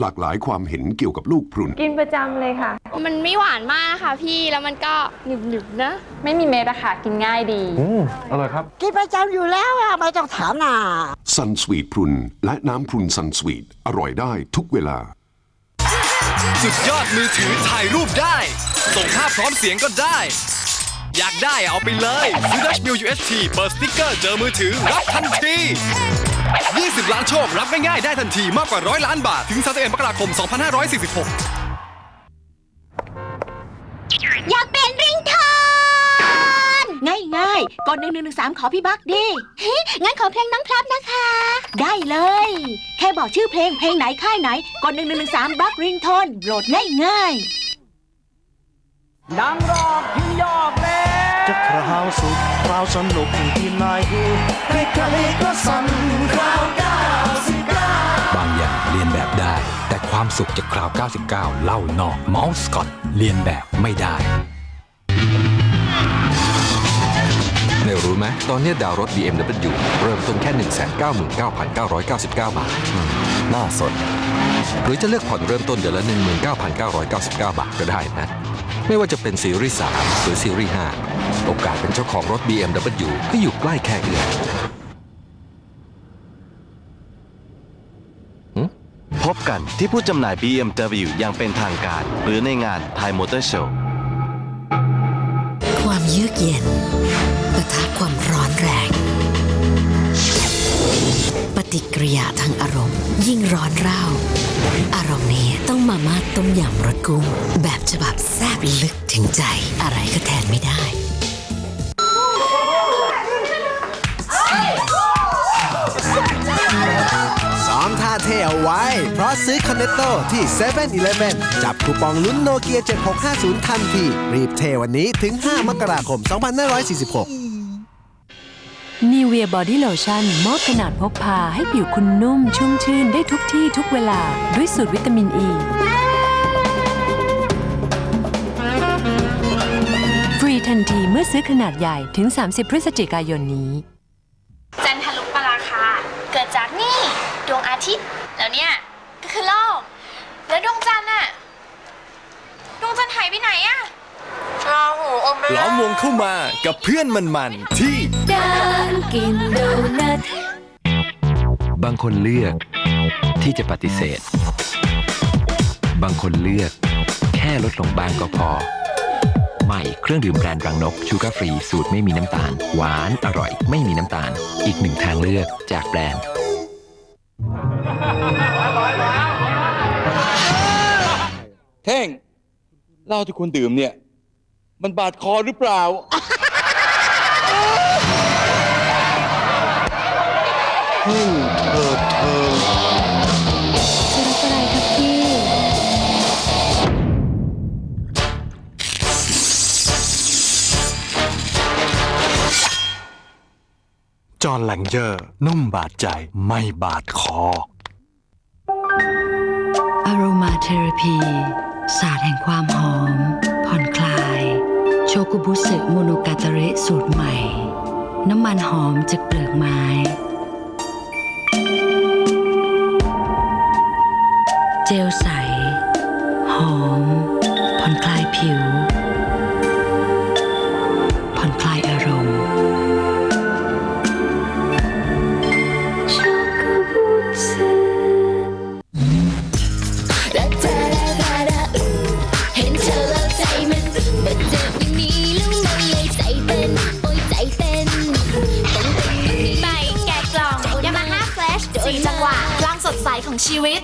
หลากหลายความเห็นเกี่ยวกับลูกพรุน กินประจำเลยค่ะ มันไม่หวานมากนะคะพี่แล้วมันก็หนึบๆนะ ไม่มีเม็ดอะค่ะ กินง่ายดี อืมอร่อยครับ กินประจำอยู่แล้วอะไม่ต้องถามน่ะซันสวีทพรุน และน้ำพรุนซันสวีทอร่อยได้ทุกเวลา สุดยอดมือถือถ่ายรูปได้ ส่งภาพพร้อมเสียงก็ได้ อยากได้เอาไปเลยซื้อ Dutch Mill UST เปิดสติ๊กเกอร์เจอมือถือรับทันที 20 ล้านโชครับง่ายๆได้ทันทีมากกว่าร้อยล้านบาท ถึง31มกราคม 2546 อยากเป็นริงโทนง่ายง่ายๆกดหนึ่งหนึ่งหนึ่งสามขอพี่บักดิเฮ้งั้นขอเพลงน้องพลับนะคะ ได้เลย แค่บอกชื่อเพลงเพลงไหนค่ายไหน กดหนึ่งหนึ่งหนึ่งสามบักริงโทนโหลดง่ายง่ายๆ จะคราวสุขคราวสนุกที่ไหนใกล้ๆก็สั่นคราวก้าวสิบเก้าบางอย่างเรียนแบบได้ แต่ความสุขจากคราว 99 เล่านอกมอลสกอตเรียนแบบไม่ได้ในรู้ไหมตอนนี้ดาวน์รถ BMW เริ่มต้นแค่ 199,999 บาท อืมน่าสนหรือจะเลือกผ่อนเริ่มต้นเดือนละ 19,999 บาทก็ได้นะ ไม่ว่าจะเป็นซีรีส์ 3 หรือซีรีส์ 5 โอกาสเป็นเจ้าของรถ BMW ก็อยู่ใกล้แค่เอื้อมพบกันที่ผู้จำหน่าย BMW อย่างเป็นทางการ หรือในงาน Thai Motor Show ความเยือกเย็นปะทะความร้อนแรงป ฏิกิริยาทางอารมณ์ ยิ่งร้อนเร่า อารมณ์นี้ต้องมาม่าต้มยำรสกุ้ง แบบฉบับแซ่บลึกถึงใจอะไรก็แทนไม่ได้ ซ้อมท่าเทเอาไว้ เพราะซื้อคอนเนตโตที่7 e เ e ่ e อจับคูปองลุ้นโนเกีย7650 ทันที รีบเทวันนี้ถึง 5 มกราคม 2546 นิเวียบอดี้โลชั่นมอบขนาดพกพาให้ผิวคุณนุ่มชุ่มชื่นได้ทุกที่ทุกเวลาด้วยสูตรวิตามินอ e. ีฟรีทันทีเมื่อซื้อขนาดใหญ่ถึง 30 พฤศจิกายนนี้ จันทรุปราคา เกิดจากนี่ ดวงอาทิตย์ แล้วเนี่ย ก็คือโลก แล้วดวงจันทร์น่ะดวงจันทร์หายไปไหนอะล้อมวงเข้ามากับเพื่อนมันๆที่เดิน กินโดนัท บางคนเลือกที่จะปฏิเสธ บางคนเลือกแค่ลดลงบางก็พอ ใหม่เครื่องดื่มแบรนด์รังนกชูการ์ฟรีสูตรไม่มีน้ำตาล หวานอร่อยไม่มีน้ำตาล อีกหนึ่งทางเลือกจากแบรนด์ เท่งเหล้าที่คุณดื่มเนี่ย มันบาดคอหรือเปล่า เฮ้งเถิดเทิงจะรับอะไรครับพี่ จอห์นแลงเจอร์ นุ่มบาดใจไม่บาดคออโรมาเทอราพีศาสตร์แห่งความหอม ผ่อนคลาย โชกุบุสึโมโนกาตาเระสูตรใหม่ น้ำมันหอมจากเปลือกไม้ จลใส หอม ผ่อนคลายผิว ผ่อนคลายอารมณ์โชกุบุสึเห็นเธอแล้วใจมันมันเจ็บอย่างนี้แล้วมันเลยใจเต้นโอ้ยใจเต้นต้องเป็นอย่างนี้ ใหม่แกะกล่องยามาฮ่าแฟลชสี่จังหวะพลังสดใสของชีวิต